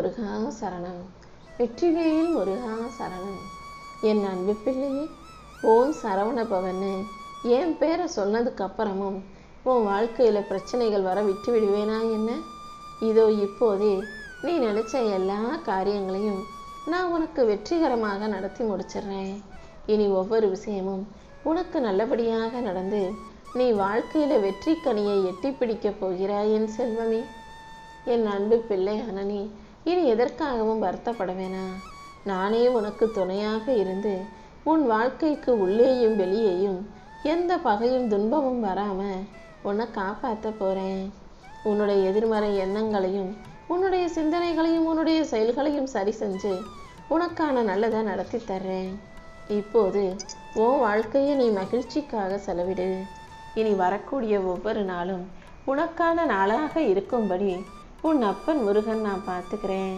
முருகா சரணம். வெற்றிவேல் முருகா சரணம். என் அன்பு பிள்ளையே ஓம் சரவண பவன்னு என் பேரை சொன்னதுக்கு அப்புறமும் உன் வாழ்க்கையில் பிரச்சனைகள் வர விட்டு விடுவேனா என்ன? இதோ இப்போதே நீ நினைச்ச எல்லா காரியங்களையும் நான் உனக்கு வெற்றிகரமாக நடத்தி முடிச்சிடுறேன். இனி ஒவ்வொரு விஷயமும் உனக்கு நல்லபடியாக நடந்து நீ வாழ்க்கையில வெற்றி கனியை எட்டி பிடிக்கப் போகிறாய் என் செல்வமே. என் அன்பு பிள்ளை அனனி இனி எதற்காகவும் வருத்தப்பட வேணாம். நானே உனக்கு துணையாக இருந்து உன் வாழ்க்கைக்கு உள்ளேயும் வெளியேயும் எந்த பகையும் துன்பமும் வராமல் உன்னை காப்பாற்ற போகிறேன் உன்னுடைய எதிர்மறை எண்ணங்களையும் உன்னுடைய சிந்தனைகளையும் உன்னுடைய செயல்களையும் சரி செஞ்சு உனக்கான நல்லதை நடத்தி தர்றேன். இப்போது உன் வாழ்க்கையை நீ மகிழ்ச்சிக்காக செலவிடு. இனி வரக்கூடிய ஒவ்வொரு நாளும் உனக்கான நாளாக இருக்கும்படி உன் அப்பன் முருகன் நான் பார்த்துக்கிறேன்.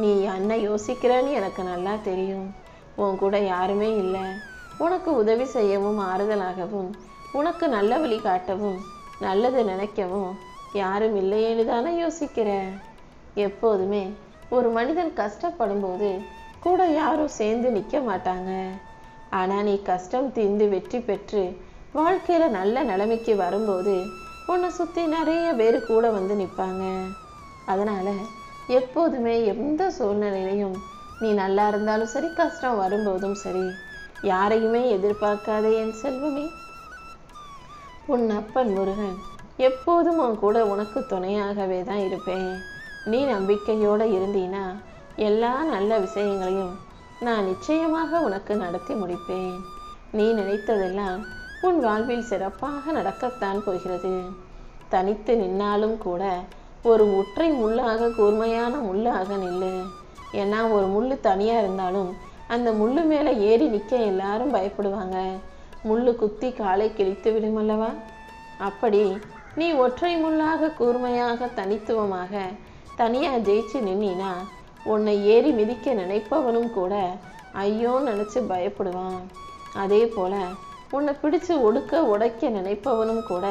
நீ என்ன யோசிக்கிறேன்னு எனக்கு நல்லா தெரியும். உன் கூட யாருமே இல்லை. உனக்கு உதவி செய்யவும் ஆறுதலாகவும் உனக்கு நல்ல வழி காட்டவும் நல்லது நினைக்கவும் யாரும் இல்லையேன்னு தானே யோசிக்கிற. எப்போதுமே ஒரு மனிதன் கஷ்டப்படும் போது கூட யாரும் சேர்ந்து நிற்க மாட்டாங்க. ஆனால் நீ கஷ்டம் தீர்ந்து வெற்றி பெற்று வாழ்க்கையில் நல்ல நிலைமைக்கு வரும்போது உன்னை சுற்றி நிறைய பேர் கூட வந்து நிற்பாங்க அதனால் எப்போதுமே எந்த சூழ்நிலையிலையும் நீ நல்லா இருந்தாலும் சரி கஷ்டம் வரும்போதும் சரி யாரையுமே எதிர்பார்க்காத என் செல்வமே. உன் அப்பன் முருகன் எப்போதும் உன் கூட உனக்கு துணையாகவே தான் இருப்பேன். நீ நம்பிக்கையோடு இருந்தீனா எல்லா நல்ல விஷயங்களையும் நான் நிச்சயமாக உனக்கு நடத்தி முடிப்பேன். நீ நினைத்ததெல்லாம் உன் வாழ்வில் சிறப்பாக நடக்கத்தான் போகிறது. தனித்து நின்னாலும் கூட ஒரு ஒற்றை முள்ளாக கூர்மையான முள்ளாக நில்லு. ஏன்னா ஒரு முள்ளு தனியா இருந்தாலும் அந்த முள்ளு மேலே ஏறி நிற்க எல்லாரும் பயப்படுவாங்க. முள்ளு குத்தி காலை கிழித்து விடும் அல்லவா அப்படி நீ ஒற்றை முள்ளாக கூர்மையாக தனித்துவமாக தனியாக ஜெயிச்சு நின்னா உன்னை ஏறி மிதிக்க நினைப்பவனும் கூட ஐயோ நினச்சி பயப்படுவான். அதே போல உன்னை பிடிச்சு ஒடுக்க உடைக்க நினைப்பவனும் கூட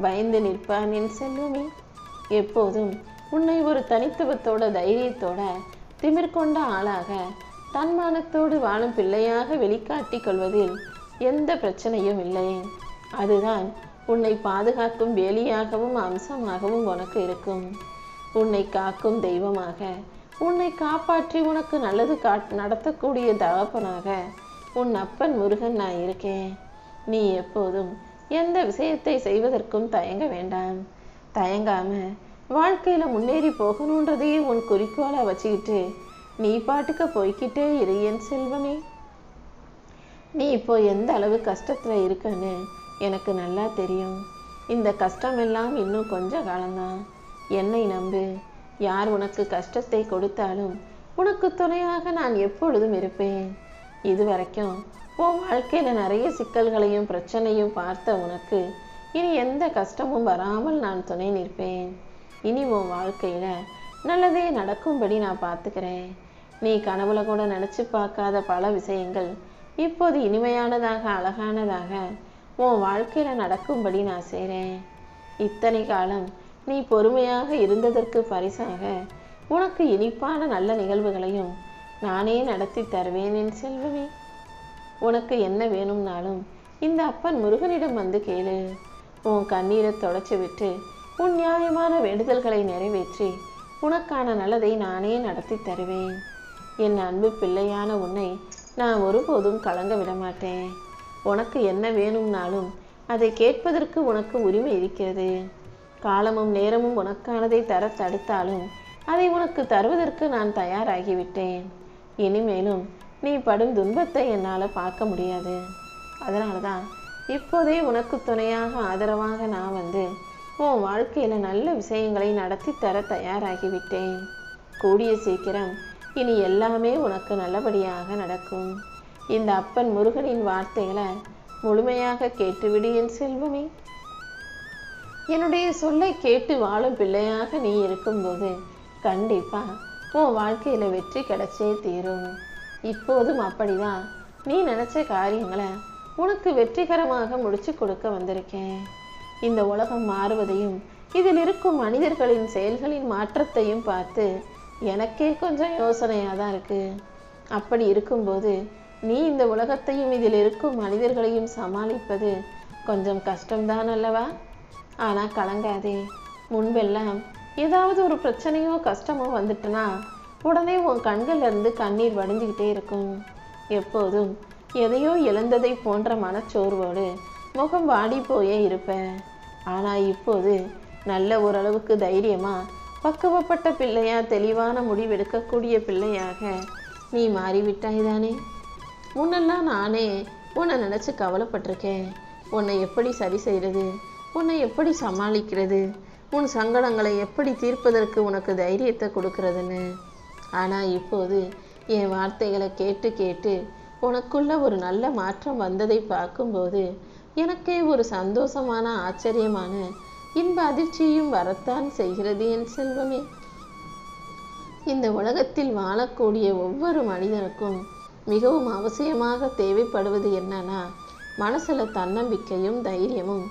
பயந்து நிற்பான் என் செல்லுமே. எப்போதும் உன்னை ஒரு தனித்துவத்தோட தைரியத்தோட திமிர் கொண்ட ஆளாக தன்மானத்தோடு வாழும் பிள்ளையாக வெளிக்காட்டிக் கொள்வதில் எந்த பிரச்சனையும் இல்லை. அதுதான் உன்னை பாதுகாக்கும் வேலியாகவும் அம்சமாகவும் உனக்கு இருக்கும். உன்னை காக்கும் தெய்வமாக உன்னை காப்பாற்றி உனக்கு நல்லது காட் நடத்தக்கூடிய தகப்பனாக உன் அப்பன் முருகன் நான் இருக்கேன். நீ எப்போதும் எந்த விஷயத்தை செய்வதற்கும் தயங்க வேண்டாம். தயங்காம வாழ்க்கையில முன்னேறி போகணுன்றதையே உன் குறிக்கோளா வச்சுக்கிட்டு நீ பாட்டுக்க போய்க்கிட்டே இரு என் செல்வமே. நீ இப்போ எந்த அளவு கஷ்டத்துல இருக்கன்னு எனக்கு நல்லா தெரியும். இந்த கஷ்டம் எல்லாம் இன்னும் கொஞ்ச காலம்தான். என்னை நம்பு. யார் உனக்கு கஷ்டத்தை கொடுத்தாலும் உனக்கு துணையாக நான் எப்பொழுதும் இருப்பேன். இது வரைக்கும் உன் வாழ்க்கையில நிறைய சிக்கல்களையும் பிரச்சனையும் பார்த்த உனக்கு இனி எந்த கஷ்டமும் வராமல் நான் துணை நிற்பேன். இனி உன் வாழ்க்கையில் நல்லதே நடக்கும்படி நான் பார்த்துக்கிறேன். நீ கனவுல கூட நினச்சி பார்க்காத பல விஷயங்கள் இப்போது இனிமையானதாக அழகானதாக உன் வாழ்க்கையில் நடக்கும்படி நான் செய்கிறேன் இத்தனை காலம் நீ பொறுமையாக இருந்ததற்கு பரிசாக உனக்கு இனிப்பான நல்ல நிகழ்வுகளையும் நானே நடத்தி தருவேன் என் செல்வமே. உனக்கு என்ன வேணும்னாலும் இந்த அப்பன் முருகனிடம் வந்து கேளு. உன் கண்ணீரை தொடச்சி விட்டு உன் நியாயமான வேண்டுதல்களை நிறைவேற்றி உனக்கான நல்லதை நானே நடத்தி தருவேன். என் அன்பு பிள்ளையான உன்னை நான் ஒருபோதும் கலங்க விட மாட்டேன். உனக்கு என்ன வேணும்னாலும் அதை கேட்பதற்கு உனக்கு உரிமை இருக்கிறது. காலமும் நேரமும் உனக்கானதை தர தடுத்தாலும் அதை உனக்கு தருவதற்கு நான் தயாராகிவிட்டேன். இனிமேலும் நீ படும் துன்பத்தை என்னால் பார்க்க முடியாது. அதனால தான் இப்போதே உனக்கு துணையாக ஆதரவாக நான் வந்து உன் வாழ்க்கையில் நல்ல விஷயங்களை நடத்தி தர தயாராகிவிட்டேன். கூடிய சீக்கிரம் இனி எல்லாமே உனக்கு நல்லபடியாக நடக்கும். இந்த அப்பன் முருகனின் வார்த்தைகளை முழுமையாக கேட்டுவிடு என் செல்வமே. என்னுடைய சொல்லை கேட்டு வாழும் பிள்ளையாக நீ இருக்கும்போது கண்டிப்பா உன் வாழ்க்கையில் வெற்றி கிடைச்சே தீரும். இப்போதும் அப்படிதான். நீ நினச்ச காரியங்களை உனக்கு வெற்றிகரமாக முடிச்சு கொடுக்க வந்திருக்கேன். இந்த உலகம் மாறுவதையும் இதில் இருக்கும் மனிதர்களின் செயல்களின் மாற்றத்தையும் பார்த்து எனக்கே கொஞ்சம் யோசனையாக தான் இருக்குது அப்படி இருக்கும்போது நீ இந்த உலகத்தையும் இதில் இருக்கும் மனிதர்களையும் சமாளிப்பது கொஞ்சம் கஷ்டம்தான் அல்லவா? ஆனால் கலங்காதே. முன்பெல்லாம் ஏதாவது ஒரு பிரச்சனையோ கஷ்டமோ வந்துட்டுனா உடனே உன் கண்கள்லேருந்து கண்ணீர் வடிஞ்சுக்கிட்டே இருக்கும். எப்போதும் எதையோ இழந்ததை போன்ற மனச்சோர்வோடு முகம் வாடி போயே ஆனால் இப்போது நல்ல ஓரளவுக்கு தைரியமாக பக்குவப்பட்ட பிள்ளையா தெளிவான முடிவெடுக்கக்கூடிய பிள்ளையாக நீ மாறிவிட்டாய் தானே முன்னெல்லாம் நானே உன்னை நினச்சி கவலைப்பட்டிருக்கேன். உன்னை எப்படி சரி செய்கிறது உன்னை எப்படி சமாளிக்கிறது? உன் சங்கடங்களை எப்படி தீர்ப்பதற்கு உனக்கு தைரியத்தை கொடுக்கறதுன்னு. ஆனால் இப்போது என் வார்த்தைகளை கேட்டு கேட்டு உனக்குள்ள ஒரு நல்ல மாற்றம் வந்ததை பார்க்கும்போது எனக்கே ஒரு சந்தோஷமான ஆச்சரியமான இன்ப அதிர்ச்சியும் வரத்தான் செய்கிறது என் செல்வமே. இந்த உலகத்தில் வாழக்கூடிய ஒவ்வொரு மனிதனுக்கும் மிகவும் அவசியமாக தேவைப்படுவது என்னன்னா மனசுல தன்னம்பிக்கையும் தைரியமும்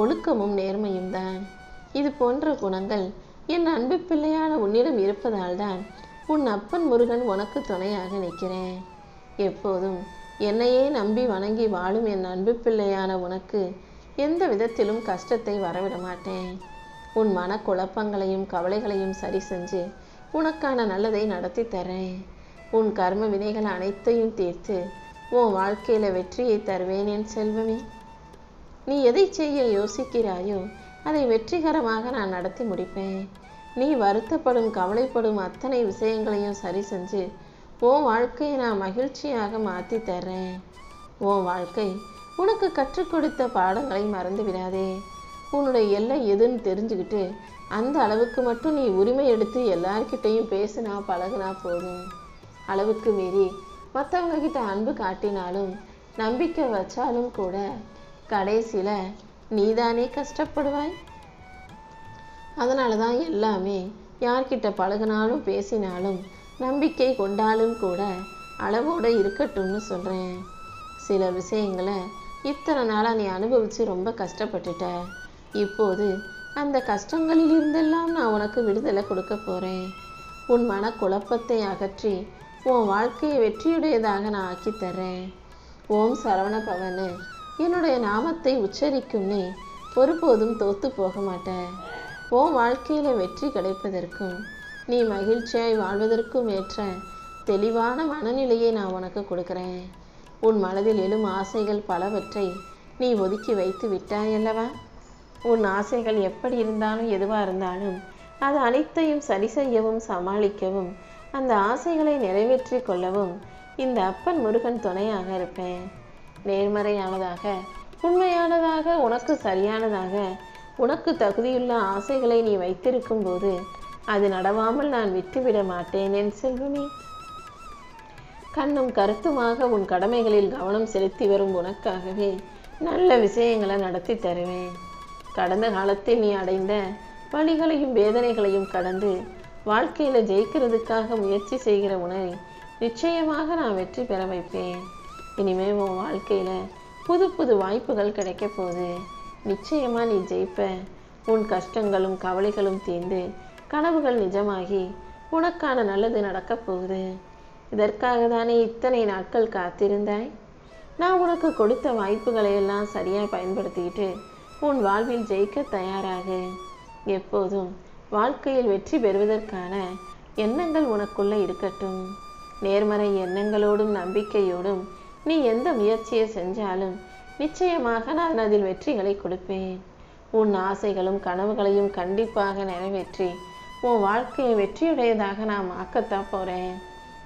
ஒழுக்கமும் நேர்மையும் தான். இது போன்ற குணங்கள் என் அன்பு பிள்ளையான உன்னிடம் இருப்பதால் தான் உன் அப்பன் முருகன் உனக்கு துணையாக நிற்கிறேன். எப்போதும் என்னையே நம்பி வணங்கி வாழும் என் அன்பு பிள்ளையான உனக்கு எந்த விதத்திலும் கஷ்டத்தை வரவிட மாட்டேன். உன் மனக்குழப்பங்களையும் கவலைகளையும் சரி செஞ்சு உனக்கான நல்லதை நடத்தி தரேன். உன் கர்ம வினைகள் அனைத்தையும் தீர்த்து உன் வாழ்க்கையில வெற்றியை தருவேன் என் செல்வமே. நீ எதை செய்ய யோசிக்கிறாயோ அதை வெற்றிகரமாக நான் நடத்தி முடிப்பேன். நீ வருத்தப்படும் கவலைப்படும் அத்தனை விஷயங்களையும் சரி செஞ்சு உன் வாழ்க்கையை நான் மகிழ்ச்சியாக மாற்றி தர்றேன். உன் வாழ்க்கை உனக்கு கற்றுக் கொடுத்த பாடங்களை மறந்து விடாதே. உன்னுடைய எல்லை எதுன்னு தெரிஞ்சுக்கிட்டு அந்த அளவுக்கு மட்டும் நீ உரிமை எடுத்து எல்லார்கிட்டையும் பேசினா பழகுனா போதும். அளவுக்கு மீறி மற்றவங்க கிட்ட அன்பு காட்டினாலும் நம்பிக்கை வச்சாலும் கூட கடைசியில் நீதானே கஷ்டப்படுவாய்? அதனால தான் எல்லாமே யார்கிட்ட பழகினாலும் பேசினாலும் நம்பிக்கை கொண்டாலும் கூட அளவோட இருக்கட்டும்னு சொல்கிறேன் சில விஷயங்களை இத்தனை நாளாக நீ அனுபவித்து ரொம்ப கஷ்டப்பட்டுட்ட. இப்போது அந்த கஷ்டங்களில் இருந்தெல்லாம் நான் உனக்கு விடுதலை கொடுக்க போகிறேன் உன் மன குழப்பத்தை அகற்றி உன் வாழ்க்கையை வெற்றியுடையதாக நான் ஆக்கி தர்றேன். ஓம் சரவண பவனு என்னுடைய நாமத்தை உச்சரிக்கும் நீ ஒருபோதும் தோத்து போக மாட்டேன் உன் வாழ்க்கையில் வெற்றி கிடைப்பதற்கும் நீ மகிழ்ச்சியாய் வாழ்வதற்கும் ஏற்ற தெளிவான மனநிலையை நான் உனக்கு கொடுக்கிறேன். உன் மனதில் எழும் ஆசைகள் பலவற்றை நீ ஒதுக்கி வைத்து விட்டாய் அல்லவா? உன் ஆசைகள் எப்படி இருந்தாலும் எதுவாக இருந்தாலும் அது அனைத்தையும் சரி செய்யவும் சமாளிக்கவும் அந்த ஆசைகளை நிறைவேற்றி கொள்ளவும் இந்த அப்பன் முருகன் துணையாக இருப்பேன். நேர்மறையானதாக உண்மையானதாக உனக்கு சரியானதாக உனக்கு தகுதியுள்ள ஆசைகளை நீ வைத்திருக்கும் போது அது நடவாமல் நான் விட்டுவிட மாட்டேன் என் செல்வமே. கண்ணும் கருத்துமாக உன் கடமைகளில் கவனம் செலுத்தி வரும் உனக்காகவே நல்ல விஷயங்களை நடத்தி தருவேன். கடந்த காலத்தில் நீ அடைந்த வழிகளையும் வேதனைகளையும் கடந்து வாழ்க்கையில் ஜெயிக்கிறதுக்காக முயற்சி செய்கிற உன்னை நிச்சயமாக நான் வெற்றி பெற வைப்பேன். இனிமே உன் வாழ்க்கையில் புது புது வாய்ப்புகள் கிடைக்க போகுது. நிச்சயமா நீ ஜெயிப்ப. உன் கஷ்டங்களும் கவலைகளும் தீர்ந்து கனவுகள் நிஜமாகி உனக்கான நல்லது நடக்கப் போகுது. இதற்காக தானே இத்தனை நாட்கள் காத்திருந்தாய்? நான் உனக்கு கொடுத்த வாய்ப்புகளை எல்லாம் சரியாக பயன்படுத்திக்கிட்டு உன் வாழ்வில் ஜெயிக்க தயாராக. எப்போதும் வாழ்க்கையில் வெற்றி பெறுவதற்கான எண்ணங்கள் உனக்குள்ளே இருக்கட்டும். நேர்மறை எண்ணங்களோடும் நம்பிக்கையோடும் நீ எந்த முயற்சியை செஞ்சாலும் நிச்சயமாக நான் அதில் வெற்றிகளை கொடுப்பேன். உன் ஆசைகளும் கனவுகளையும் கண்டிப்பாக நிறைவேற்றி உன் வாழ்க்கையை வெற்றியுடையதாக நான் ஆக்கத்தான் போறேன்.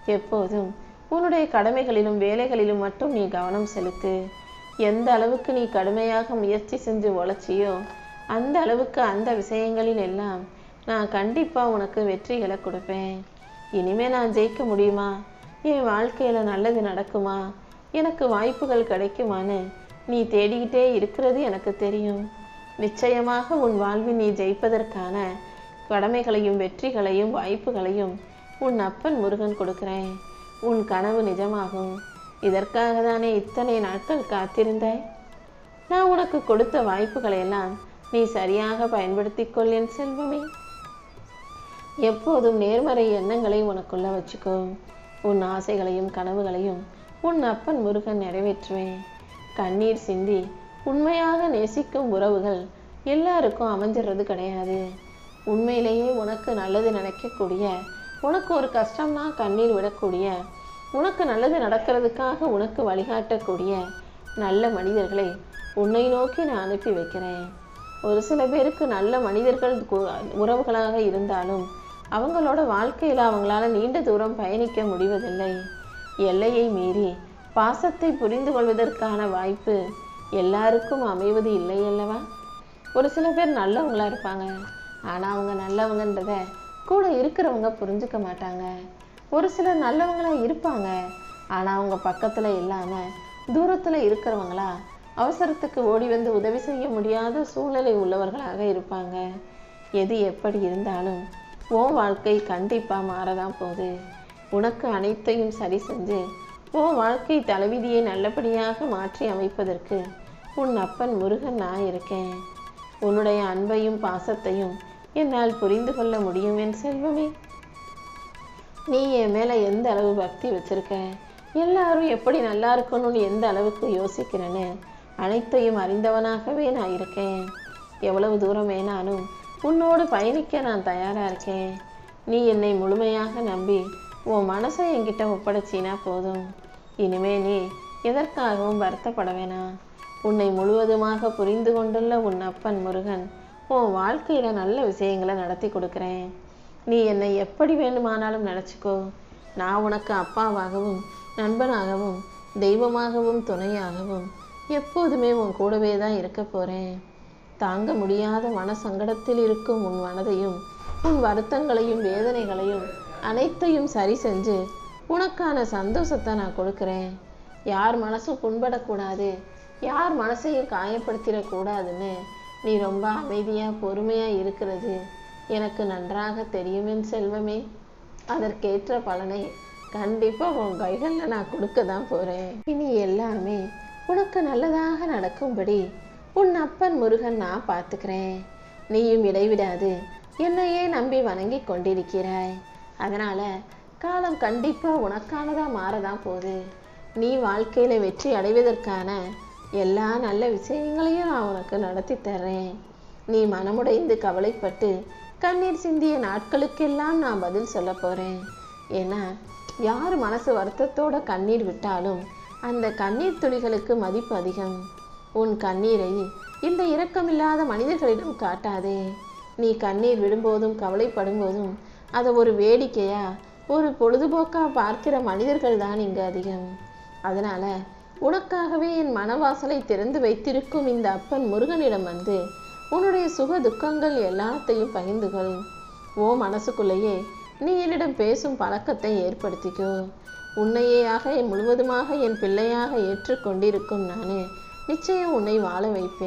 எப்போதும் உன்னுடைய கடமைகளிலும் வேலைகளிலும் மட்டும் நீ கவனம் செலுத்து. எந்த அளவுக்கு நீ கடுமையாக முயற்சி செஞ்சு உழைச்சியோ அந்த அளவுக்கு அந்த விஷயங்களில் எல்லாம் நான் கண்டிப்பாக உனக்கு வெற்றிகளை கொடுப்பேன். இனிமே நான் ஜெயிக்க முடியுமா? என் வாழ்க்கையில் நல்லது நடக்குமா? எனக்கு வாய்ப்புகள் கிடைக்குமான்னு நீ தேடிக்கிட்டே இருக்கிறது எனக்கு தெரியும். நிச்சயமாக உன் வாழ்வில் நீ ஜெயிப்பதற்கான கடமைகளையும் வெற்றிகளையும் வாய்ப்புகளையும் உன் அப்பன் முருகன் கொடுக்கிறேன். உன் கனவு நிஜமாகும். இதற்காக தானே இத்தனை நாட்கள் காத்திருந்தாய்? நான் உனக்கு கொடுத்த வாய்ப்புகளை எல்லாம் நீ சரியாக பயன்படுத்திக் கொள் என் செல்வமே. எப்போதும் நேர்மறை எண்ணங்களை உனக்குள்ள வச்சுக்கோ. உன் ஆசைகளையும் கனவுகளையும் உன் அப்பன் முருகன் நிறைவேற்றுவேன். கண்ணீர் சிந்தி உண்மையாக நேசிக்கும் உறவுகள் எல்லாருக்கும் அமைஞ்சிடுறது கிடையாது. உண்மையிலேயே உனக்கு நல்லது நினைக்கக்கூடிய உனக்கு ஒரு கஷ்டம்னா கண்ணீர் விடக்கூடிய உனக்கு நல்லது நடக்கிறதுக்காக உனக்கு வழிகாட்டக்கூடிய நல்ல மனிதர்களை உன்னை நோக்கி நான் அனுப்பி வைக்கிறேன். ஒரு சில பேருக்கு நல்ல மனிதர்கள் உறவுகளாக இருந்தாலும் அவங்களோட வாழ்க்கையில் அவங்களால நீண்ட தூரம் பயணிக்க முடிவதில்லை. எல்லையை மீறி பாசத்தை புரிந்து கொள்வதற்கான வாய்ப்பு எல்லாருக்கும் அமைவது இல்லை அல்லவா? ஒரு சில பேர் நல்லவங்களா இருப்பாங்க. ஆனால் அவங்க நல்லவங்கன்றத கூட இருக்கிறவங்க புரிஞ்சுக்க மாட்டாங்க. ஒரு சிலர் நல்லவங்களாக இருப்பாங்க. ஆனால் அவங்க பக்கத்தில் இல்லாமல் தூரத்தில் இருக்கிறவங்களா அவசரத்துக்கு ஓடி வந்து உதவி செய்ய முடியாத சூழ்நிலை உள்ளவர்களாக இருப்பாங்க. எது எப்படி இருந்தாலும் உன் வாழ்க்கை கண்டிப்பாக மாறதான் போகுது. உனக்கு அனைத்தையும் சரி செஞ்சு உன் வாழ்க்கை தலைவிதியை நல்லபடியாக மாற்றி அமைப்பதற்கு உன் அப்பன் முருகன் நான் இருக்கேன். உன்னுடைய அன்பையும் பாசத்தையும் என்னால் புரிந்து கொள்ள முடியும் என் செல்வமே. நீ என் மேல எந்த அளவு பக்தி வச்சிருக்க? எல்லாரும் எப்படி நல்லா இருக்கணும்னு எந்த அளவுக்கு யோசிக்கிறேன்னு அனைத்தையும் அறிந்தவனாகவே நான் இருக்கேன். எவ்வளவு தூரம் வேணாலும் உன்னோடு பயணிக்க நான் தயாரா இருக்கேன். நீ என்னை முழுமையாக நம்பி உன் மனசை என்கிட்ட ஒப்படைச்சினா போதும். இனிமே நீ எதற்காகவும் வருத்தப்பட வேணாம். உன்னை முழுவதுமாக புரிந்து கொண்டுள்ள உன் அப்பன் முருகன் உன் வாழ்க்கையில் நல்ல விஷயங்களை நடத்தி கொடுக்குறேன். நீ என்னை எப்படி வேண்டுமானாலும் நினச்சிக்கோ. நான் உனக்கு அப்பாவாகவும் நண்பனாகவும் தெய்வமாகவும் துணையாகவும் எப்போதுமே உன் கூடவே தான் இருக்க போகிறேன் தாங்க முடியாத மன சங்கடத்தில் இருக்கும் உன் மனதையும் உன் வருத்தங்களையும் வேதனைகளையும் அனைத்தையும் சரி செஞ்சு உனக்கான சந்தோஷத்தை நான் கொடுக்குறேன். யார் மனசும் புண்படக்கூடாது யார் மனசையும் காயப்படுத்திடக்கூடாதுன்னு நீ ரொம்ப அமைதியாக பொறுமையாக இருக்கிறது எனக்கு நன்றாக தெரியும் என் செல்வமே. அதற்கேற்ற பலனை கண்டிப்பாக உன் கைகளில் நான் கொடுக்க தான் போகிறேன் இனி எல்லாமே உனக்கு நல்லதாக நடக்கும்படி உன் அப்பன் முருகன் நான் பார்த்துக்கிறேன். நீயும் இடைவிடாது என்னையே நம்பி வணங்கி கொண்டிருக்கிறாய். அதனால காலம் கண்டிப்பாக உனக்கானதா மாறதான் போகுது. நீ வாழ்க்கையில வெற்றி அடைவதற்கான எல்லா நல்ல விஷயங்களையும் நான் உனக்கு நடத்தி தர்றேன். நீ மனமுடைந்து கவலைப்பட்டு கண்ணீர் சிந்திய நாட்களுக்கெல்லாம் நான் பதில் சொல்ல போகிறேன் ஏன்னா யார் மனசு வருத்தத்தோட கண்ணீர் விட்டாலும் அந்த கண்ணீர் துளிகளுக்கு மதிப்பு அதிகம். உன் கண்ணீரை இந்த இரக்கமில்லாத மனிதர்களிடம் காட்டாதே. நீ கண்ணீர் விடும்போதும் கவலைப்படும் போதும் அதை ஒரு வேடிக்கையா ஒரு பொழுதுபோக்காக பார்க்கிற மனிதர்கள் தான் இங்கே அதிகம். அதனால உனக்காகவே என் மனவாசலை திறந்து வைத்திருக்கும் இந்த அப்பன் முருகனிடம் வந்து உன்னுடைய சுக துக்கங்கள் எல்லாத்தையும் பகிர்ந்து கொள் ஓ மனசுக்குள்ளேயே நீ என்னிடம் பேசும் பழக்கத்தை ஏற்படுத்திக்கோ. உன்னையேயாக முழுவதுமாக என் பிள்ளையாக ஏற்றுக்கொண்டிருக்கும் நானே நிச்சயம் உன்னை வாழ வைப்பேன்.